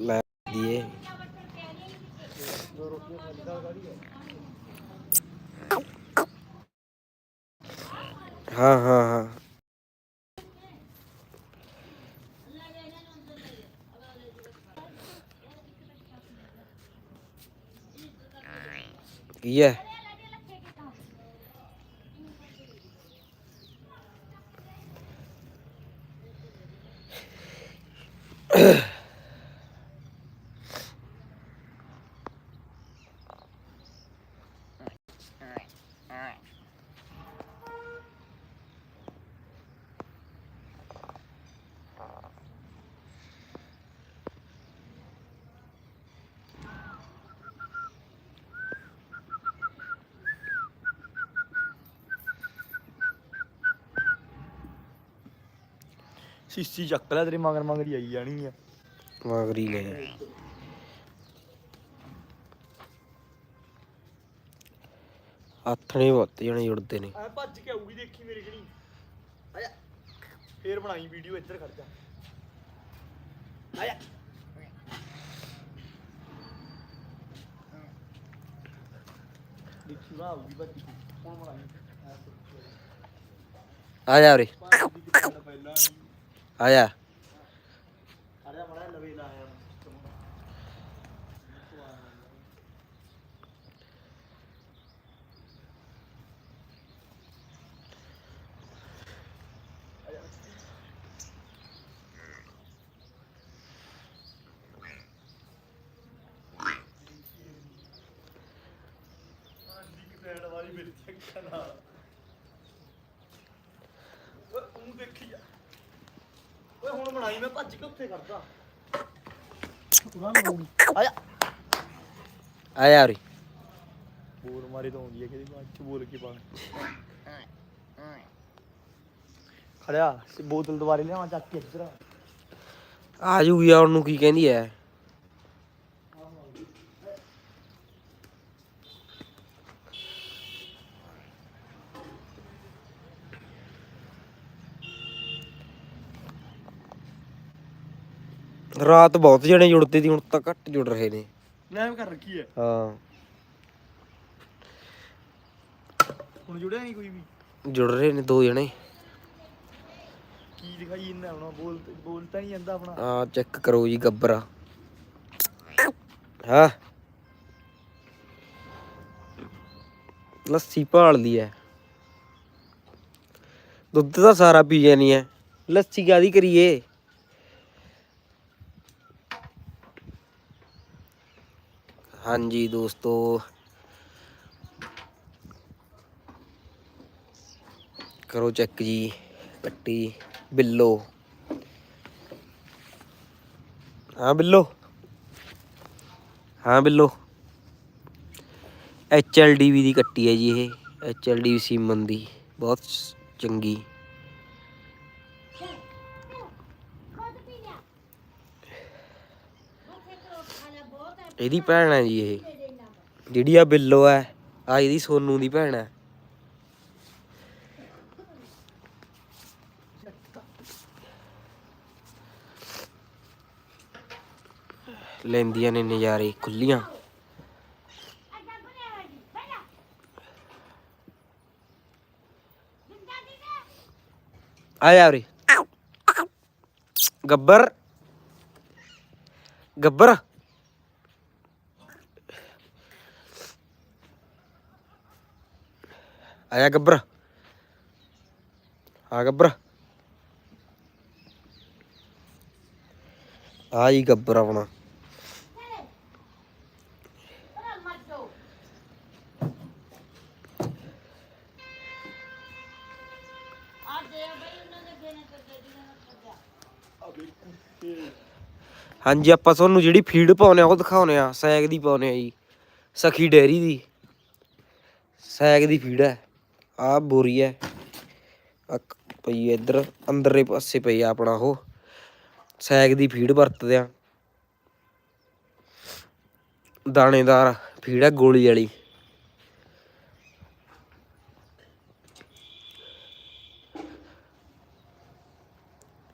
ਲੈ ਦੀਏ। ਹਾਂ ਹਾਂ ਹਾਂ। ਕੀ ਹੈ? ਸੀਸੀ ਚੱਕ ਲੈ ਤੇਰੀ ਮਗਰ ਮਗਰ ਹੀ ਆਈ ਜਾਣੀ ਆ। ਮਗਰੀ ਲੈ। ਆਥਣੇ ਵੱਤ ਜਣੇ ਜੁੜਦੇ ਨੇ। ਐ ਭੱਜ ਕੇ ਆਊਗੀ ਦੇਖੀ ਮੇਰੀ ਗਣੀ ਆਇਆ। ਫੇਰ ਬਣਾਈ ਵੀਡੀਓ ਇੱਧਰ ਖੜ ਜਾ। ਆਇਆ। ਦੇਖੀ ਵਾ ਆਊਗੀ ਭੱਜ ਕੇ। ਹੁਣ ਬਣਾਈ? ਆ ਜਾ ਉਰੇ। ਪਹਿਲਾਂ। ਆਇਆ ਵਾਲੀ ਮੇਰੀ ਚੱਕਾ ਨਾਲ ਓਏ ਤੂੰ ਦੇਖੀ ਜਾ ਓਏ ਹੁਣ ਬਣਾਈ ਮੈਂ ਭੱਜ ਕੇ ਉੱਥੇ ਕਰਦਾ ਆਇਆ ਆ ਜਾ ਉਰੇ। ਬੋਰ ਮਾਰੀ ਤਾਂ ਆਉਂਦੀ ਹੈ ਕਿਹਦੀ ਬਾਅਦ ਚ ਬੋਲ ਕੇ ਪਾ ਖੜਿਆ ਤੇ ਬੋਤਲ ਦੁਬਾਰੇ ਲਿਆਵਾਂ ਚੱਕ ਕੇ ਇੱਧਰ। ਆ ਜੂਗੀ ਆ ਉਹਨੂੰ ਕੀ ਕਹਿੰਦੀ ਐ? ਰਾਤ ਬਹੁਤ ਜਣੇ ਜੁੜਦੇ ਸੀ ਹੁਣ ਤਾਂ ਘੱਟ ਜੁੜ ਰਹੇ ਨੇ। ਲੈਵ ਕਰ ਰੱਖੀ ਹੈ ਹਾਂ। ਹੁਣ ਜੁੜਿਆ ਨਹੀਂ ਕੋਈ ਵੀ? ਜੁੜ ਰਹੇ ਨੇ ਦੋ ਜਣੇ। ਕੀ ਦਿਖਾਈ ਇੰਨਾ ਹੁਣ ਬੋਲ ਬੋਲ ਤਾਂ ਨਹੀਂ ਜਾਂਦਾ ਆਪਣਾ। ਆ ਚੈੱਕ ਕਰੋ ਜੀ ਗੱਬਰਾ। ਹਾਂ। ਲੱਸੀ ਭਾਲਦੀ ਐ। ਦੁੱਧ ਤਾਂ ਸਾਰਾ ਪੀ ਜਾਨੀ ਐ। ਲੱਸੀ ਕਾਦੀ ਕਰੀਏ? ਹਾਂਜੀ ਦੋਸਤੋ। ਕਰੋ ਚੈੱਕ ਜੀ ਕੱਟੀ ਬਿੱਲੋ। ਹਾਂ ਬਿੱਲੋ। ਹਾਂ ਬਿੱਲੋ। ਐਚ ਐਲ ਡੀ ਵੀ ਦੀ ਕੱਟੀ ਹੈ ਜੀ ਇਹ ਐਚ ਐਲ ਡੀ ਸੀਮਨ ਦੀ, ਬਹੁਤ ਚੰਗੀ। ਇਹਦੀ ਭੈਣ ਹੈ ਜੀ ਇਹ। ਜਿਹੜੀ ਆ ਬਿੱਲੋ ਹੈ ਆ ਇਹਦੀ ਸੋਨੂ ਦੀ ਭੈਣ ਹੈ ਲੈਂਦੀਆਂ ਨੇ ਨਜ਼ਾਰੇ ਖੁੱਲੀਆਂ। ਆ ਜਾ ਉਰੇ। ਗੱਬਰ। ਗੱਬਰ। ਆਇਆ ਗੱਬਰ। ਆ ਗੱਬਰ। ਆ ਜੀ ਗੱਬਰ ਆਪਣਾ। ਹਾਂਜੀ, ਆਪਾਂ ਤੁਹਾਨੂੰ ਜਿਹੜੀ ਫੀਡ ਪਾਉਨੇ ਆ, ਉਹ ਦਿਖਾਉਨੇ ਆ। ਸੈਗ ਦੀ ਪਾਉਨੇ ਆ ਜੀ। ਸਖੀ ਡੈਰੀ ਦੀ। ਸੈਗ ਦੀ ਫੀਡ ਹੈ। ਆ ਬੋਰੀ ਹੈ। ਪਈ ਹੈ ਇੱਧਰ, ਅੰਦਰਲੇ ਪਾਸੇ ਪਈ ਆ ਆਪਣਾ ਉਹ। ਸੈਗ ਦੀ ਫੀਡ ਵਰਤਦੇ ਆ। ਦਾਣੇਦਾਰ ਫੀਡ ਹੈ ਗੋਲੀ ਵਾਲੀ।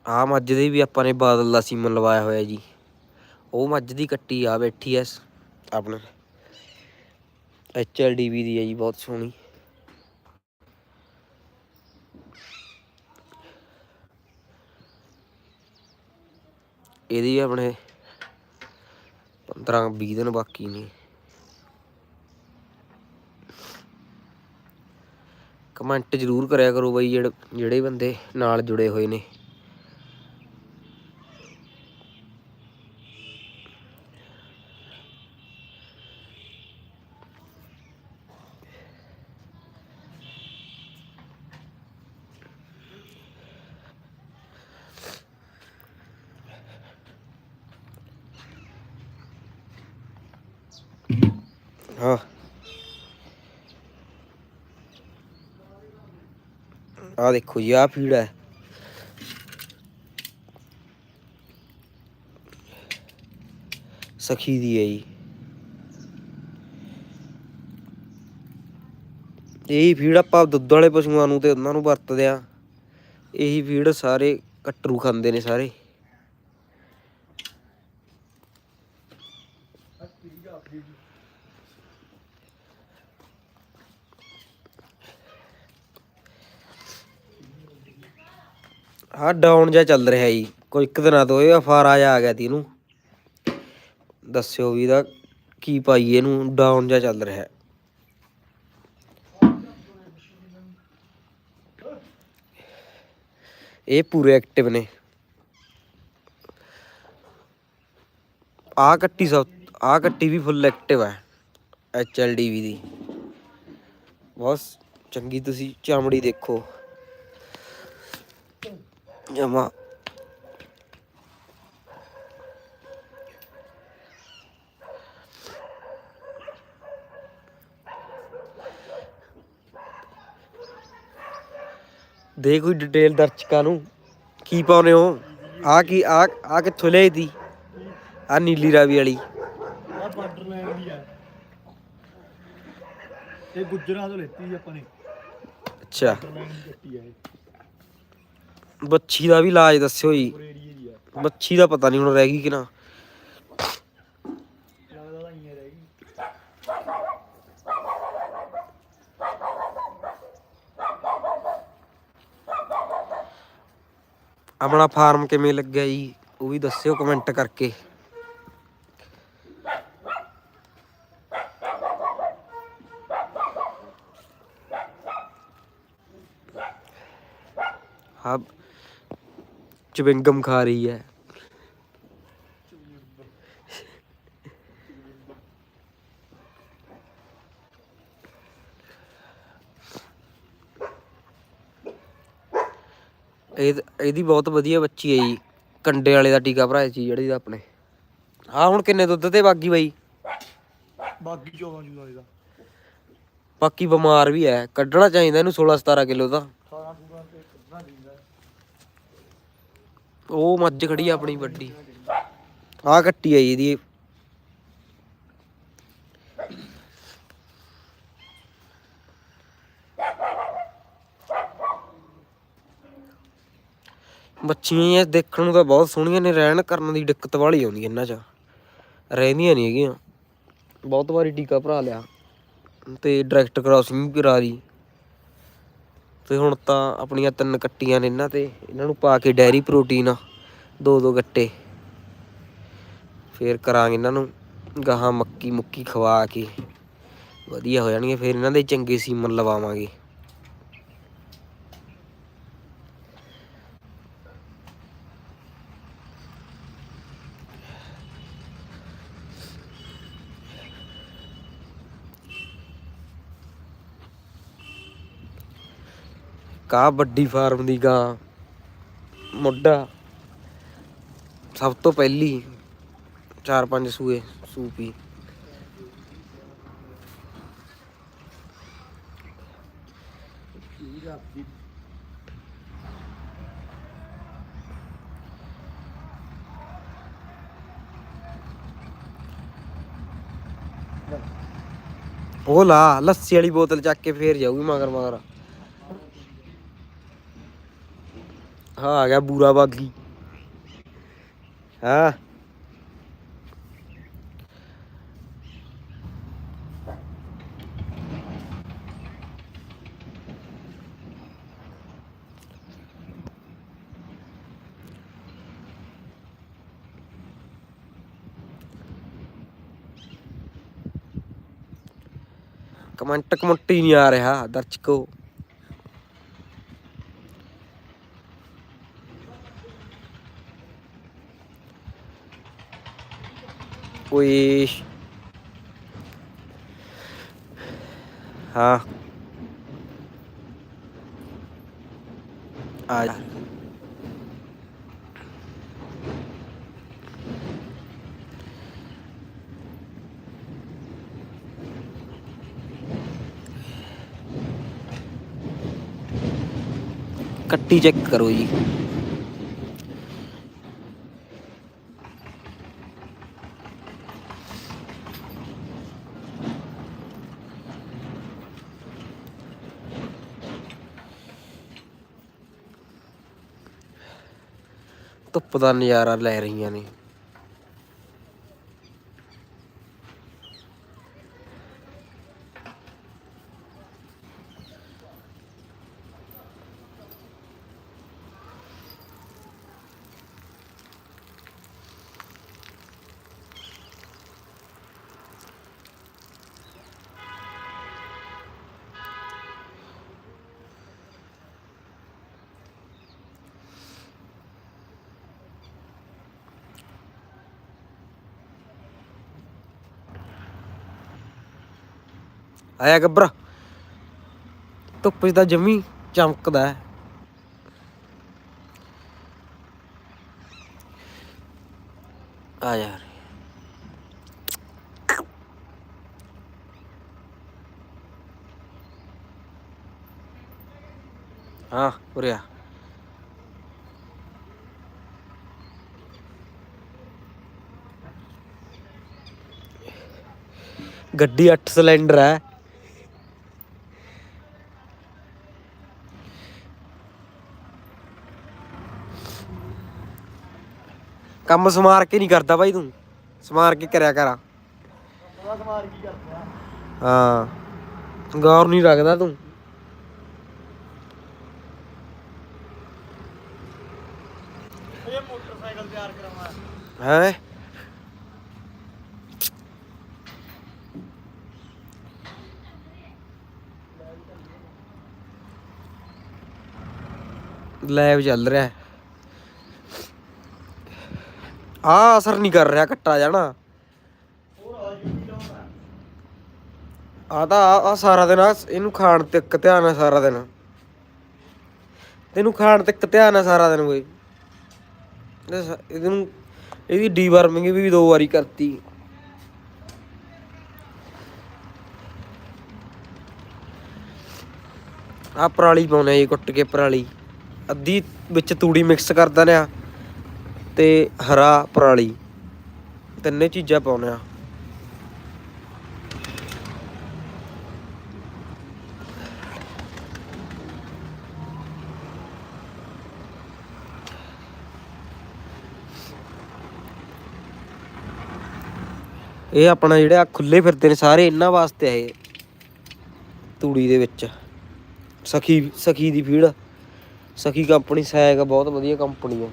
ਆ ਮੱਝ ਦੇ ਵੀ ਆਪਾਂ ਨੇ ਬਾਦਲ ਦਾ ਸੀਮਨ ਲਵਾਇਆ ਹੋਇਆ ਜੀ। ਉਹ ਮੱਝ ਦੀ ਕੱਟੀ ਆ, ਬੈਠੀ ਐ ਐਲ ਡੀ ਵੀ ਦੀ ਹੈ ਜੀ, ਬਹੁਤ ਸੋਹਣੀ। ਇਹਦੀ ਆਪਣੇ 15 20 ਦਿਨ ਬਾਕੀ ਨੇ। ਕਮੈਂਟ ਜ਼ਰੂਰ ਕਰਿਆ ਕਰੋ ਬਈ ਜਿਹੜੇ ਜਿਹੜੇ ਬੰਦੇ ਨਾਲ ਜੁੜੇ ਹੋਏ ਨੇ। ਹਾਂ। ਆ ਦੇਖੋ ਜੀ, ਆ ਫੀਡ ਹੈ। ਸਖੀ ਦੀ ਹੈ ਜੀ। ਇਹੀ ਫੀਡ ਆਪਾਂ ਦੁੱਧ ਵਾਲੇ ਪਸ਼ੂਆਂ ਨੂੰ ਤੇ ਉਹਨਾਂ ਨੂੰ ਵਰਤਦੇ ਆ ਇਹੀ ਫੀਡ ਸਾਰੇ ਕੱਟਰੂ ਖਾਂਦੇ ਨੇ ਸਾਰੇ। ਹਾਂ ਡਾਊਨ ਜਿਹਾ ਚੱਲ ਰਿਹਾ ਜੀ। ਕੋਈ ਇੱਕ ਦਿਨਾਂ ਤੋਂ ਇਹ ਅਫਾਰਾ ਜਿਹਾ ਆ ਗਿਆ ਤੀ ਇਹਨੂੰ। ਦੱਸਿਓ ਵੀ ਇਹਦਾ ਕੀ ਪਾਈਏ ਇਹਨੂੰ ਡਾਊਨ ਜਿਹਾ ਚੱਲ ਰਿਹਾ। ਇਹ ਪੂਰੇ ਐਕਟਿਵ ਨੇ। ਆ ਕੱਟੀ ਸਭ ਆ ਕੱਟੀ ਵੀ ਫੁੱਲ ਐਕਟਿਵ ਹੈ ਐਚ ਐਲ ਐਚਐਲਡੀਵੀ ਦੀ। ਬਹੁਤ ਚੰਗੀ ਤੁਸੀਂ ਚਮੜੀ ਦੇਖੋ। ਜਮਾ ਦੇ ਕੋਈ ਡਿਟੇਲ ਦਰਸ਼ਕਾਂ ਨੂੰ? ਕੀ ਪਾਉਨੇ ਹੋ? ਆ ਕੀ ਆ ਆ ਕਿੱਥੋਂ ਲਈ ਤੀ ਆ ਨੀਲੀ ਰਾਵੀ ਵਾਲੀ। ਆ ਬਾਰਡਰ ਲਾਈਨ ਦੀ ਆ। ਇਹ ਗੁੱਜਰਾਂ ਤੋਂ ਲੈਤੀ ਆਪਾਂ ਨੇ। ਅੱਛਾ। ਬਾਰਡਰ ਲਾਈਨ ਦੀ ਕੱਟੀ ਆ ਇਹ। ਬੱਚੀ ਦਾ ਵੀ ਇਲਾਜ ਦੱਸਿਓ ਜੀ। ਪੂਰੇ ਬੱਚੀ ਦਾ ਪਤਾ ਨਹੀਂ ਹੁਣ ਰਹਿ ਗਈ ਕਿ ਨਾ। ਆਪਣਾ ਫਾਰਮ ਕਿਵੇਂ ਲੱਗਿਆ ਜੀ, ਉਹ ਵੀ ਦੱਸਿਓ ਕਮੈਂਟ ਕਰਕੇ। ਹਾਂ ਚਵਿੰਗਮ ਖਾ ਰਹੀ ਹੈ। ਇਹ ਇਹਦੀ ਬਹੁਤ ਵਧੀਆ ਬੱਚੀ ਹੈ ਜੀ। ਕੰਡੇ ਵਾਲੇ ਦਾ ਟੀਕਾ ਭਰਾਇਆ ਸੀ ਜਿਹੜੀ ਦਾ ਆਪਣੇ। ਹਾਂ ਹੁਣ ਕਿੰਨੇ ਦੁੱਧ ਤੇ ਬਾਗੀ ਬਾਈ? ਬਾਕੀ 14 ਜੂਦਾ ਇਹਦਾ। ਬਾਕੀ ਬਿਮਾਰ ਵੀ ਹੈ। ਕੱਢਣਾ ਚਾਹੀਦਾ ਇਹਨੂੰ 16 17 ਕਿਲੋ ਦਾ 18 ਪੂਰਾ ਤੇ ਕੱਢਣਾ ਦਿੰਦਾ ਉਹ ਮੱਝ ਖੜੀ ਆ ਆਪਣੀ ਵੱਡੀ। ਆਹ ਕੱਟੀ ਆ ਜੀ ਇਹਦੀ। ਬੱਚੀਆਂ ਇਹ ਦੇਖਣ ਨੂੰ ਤਾਂ ਬਹੁਤ ਸੋਹਣੀਆਂ ਨੇ, ਰਹਿਣ ਕਰਨ ਦੀ ਦਿੱਕਤ ਵਾਲੀ ਆਉਂਦੀ ਇਹਨਾਂ 'ਚ। ਰਹਿੰਦੀਆਂ ਨਹੀਂ ਹੈਗੀਆਂ। ਬਹੁਤ ਵਾਰੀ ਟੀਕਾ ਭਰਾ ਲਿਆ। ਤੇ ਡਾਇਰੈਕਟ ਕ੍ਰਾਸਿੰਗ ਕਰਾ ਲਈ ਤੇ ਹੁਣ ਤਾਂ ਆਪਣੀਆਂ ਤਿੰਨ ਕੱਟੀਆਂ ਨੇ ਇਹਨਾਂ ਤੇ। ਇਹਨਾਂ ਨੂੰ ਪਾ ਕੇ ਡੈਰੀ ਪ੍ਰੋਟੀਨ ਦੋ ਦੋ ਗੱਟੇ। ਫੇਰ ਕਰਾਂਗੇ ਇਹਨਾਂ ਨੂੰ ਗਾਹਾਂ ਮੱਕੀ ਮੁੱਕੀ ਖਵਾ ਕੇ। ਵਧੀਆ ਹੋ ਜਾਣਗੇ, ਫੇਰ ਇਹਨਾਂ ਦੇ ਚੰਗੇ ਸੀਮਨ ਲਵਾਵਾਂਗੇ। ਕਾ ਵੱਡੀ ਫਾਰਮ ਦੀ ਗਾਂ, ਮੁੱਢਾ। ਸਭ ਤੋਂ ਪਹਿਲੀ ਚਾਰ ਪੰਜ ਸੂਏ ਸੂਪੀ ਠੀਕ ਉਹ ਲਾ, ਲੱਸੀ ਵਾਲੀ ਬੋਤਲ ਚੱਕ ਕੇ ਫੇਰ ਜਾਊਗੀ ਮਗਰ ਮਗਰ ਆ ਗਿਆ ਬੂਰਾ ਬਾਗੀ ਹਾਂ। ਕਮੈਂਟ ਕਮੁੰਟ ਹੀ ਨਹੀਂ ਆ ਰਿਹਾ ਦਰਸ਼ਕੋ। ਕੋਈ ਹਾਂ ਆ ਜਾ ਕੱਟੀ ਚੈੱਕ ਕਰੋ ਧੁੱਪ ਦਾ ਨਜ਼ਾਰਾ ਲੈ ਰਹੀਆਂ ਨੇ। ਆਇਆ ਗੱਬਰ। ਧੁੱਪ 'ਚ ਤਾਂ ਜਮੀ ਚਮਕਦਾ ਹੈ। ਆ ਯਾਰ ਹਾਂ, ਉਰੇ ਆ। ਗੱਡੀ 8 ਸਿਲੰਡਰ ਹੈ। ਕੰਮ ਸਮਾਰ ਕੇ ਨਹੀਂ ਕਰਦਾ ਬਾਈ ਤੂੰ। ਸਮਾਰ ਕੇ ਕਰਿਆ ਕਰ। ਬਸ ਕੀ ਕਰਦੇ ਹਾਂ। ਗੌਰ ਨਹੀਂ ਰੱਖਦਾ ਤੂੰ। ਇਹ ਮੋਟਰਸਾਈਕਲ ਤਿਆਰ ਕਰਾਉਣਾ ਹੈ? ਲੈਬ ਚੱਲ ਰਿਹਾ। ਆ ਅਸਰ ਨਹੀਂ ਕਰ ਰਿਹਾ ਕੱਟਾ ਜਾਣਾ। ਆ ਤਾਂ ਆ ਸਾਰਾ ਦਿਨ ਆ, ਇਹਨੂੰ ਖਾਣ ਤੇ ਇੱਕ ਧਿਆਨ ਹੈ ਸਾਰਾ ਦਿਨ। ਤੈਨੂੰ ਖਾਣ ਤੇ ਇੱਕ ਧਿਆਨ ਹੈ ਸਾਰਾ ਦਿਨ ਕੋਈ। ਇਹਨੂੰ ਇਹਦੀ ਡੀਵਰਮਿੰਗ ਵੀ ਦੋ ਵਾਰੀ ਕਰਤੀ। ਆ ਪਰਾਲੀ ਪਾਉਨੇ ਜੀ, ਕੁੱਟ ਕੇ ਪਰਾਲੀ। ਅੱਧੀ ਵਿੱਚ ਤੂੜੀ ਮਿਕਸ ਕਰਦਾ ਦਿੰਦੇ ਆ ਤੇ ਹਰਾ ਪਰਾਲੀ। ਤਿੰਨੇ ਚੀਜ਼ਾਂ ਪਾਉਨੇ ਆ ਇਹ ਆਪਣਾ ਜਿਹੜਾ ਆ ਖੁੱਲੇ ਫਿਰਦੇ ਨੇ ਸਾਰੇ, ਇਹਨਾਂ ਵਾਸਤੇ ਆਏ ਤੂੜੀ ਦੇ ਵਿੱਚ। ਸਖੀ ਸਖੀ ਦੀ ਫੀਡ। ਸਖੀ ਕੰਪਨੀ ਸੈਗ, ਬਹੁਤ ਵਧੀਆ ਕੰਪਨੀ ਆ।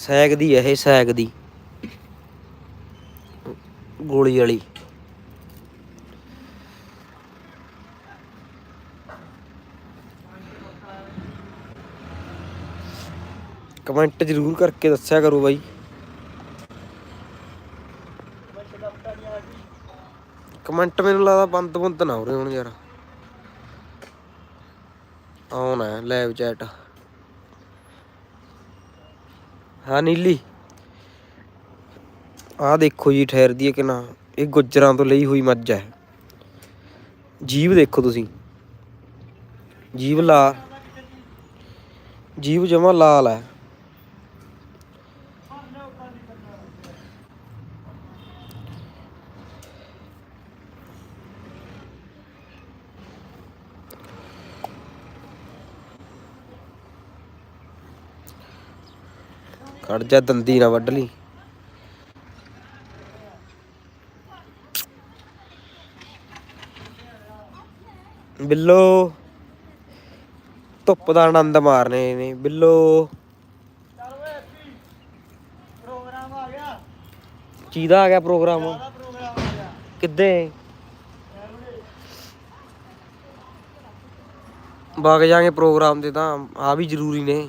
ਸੈਗ ਦੀ ਹੈ ਇਹ ਸੈਗ ਦੀ। ਗੋਲੀ ਵਾਲੀ। ਕਮੈਂਟ ਜ਼ਰੂਰ ਕਰਕੇ ਦੱਸਿਆ ਕਰੋ ਬਾਈ। ਕਮੈਂਟ ਮੈਨੂੰ ਲੱਗਦਾ ਬੰਦ ਬੰਦ ਨਾ ਹੋ ਰਹੇ ਹੁਣ ਯਾਰ। ਆਉਣਾ ਹੈ ਲਾਈਵ ਚੈਟ ਹਾਂ, ਨੀਲੀ। ਆਹ ਦੇਖੋ ਜੀ, ਠਹਿਰਦੀ ਹੈ ਕਿ ਨਾ। ਇਹ ਗੁੱਜਰਾਂ ਤੋਂ ਲਈ ਹੋਈ ਮੱਝ ਹੈ। ਜੀਵ ਦੇਖੋ ਤੁਸੀਂ। ਜੀਵ ਲਾ ਜੀਵ ਜਮਾ ਲਾਲ ਹੈ। ਕੱਢ ਜਾ ਦੰਦੀ ਨਾ ਵੱਢ ਲਈ। ਬਿੱਲੋ, ਧੁੱਪ ਦਾ ਆਨੰਦ ਮਾਰਨੇ ਨੇ ਬਿੱਲੋ। ਪ੍ਰੋਗਰਾਮ ਆ ਗਿਆ ਚੀਦਾ ਆ ਗਿਆ ਪ੍ਰੋਗਰਾਮ। ਕਿੱਦੇ? ਵਗ ਜਾਾਂਗੇ ਪ੍ਰੋਗਰਾਮ ਦੇ ਤਾਂ, ਆ ਵੀ ਜ਼ਰੂਰੀ ਨੇ।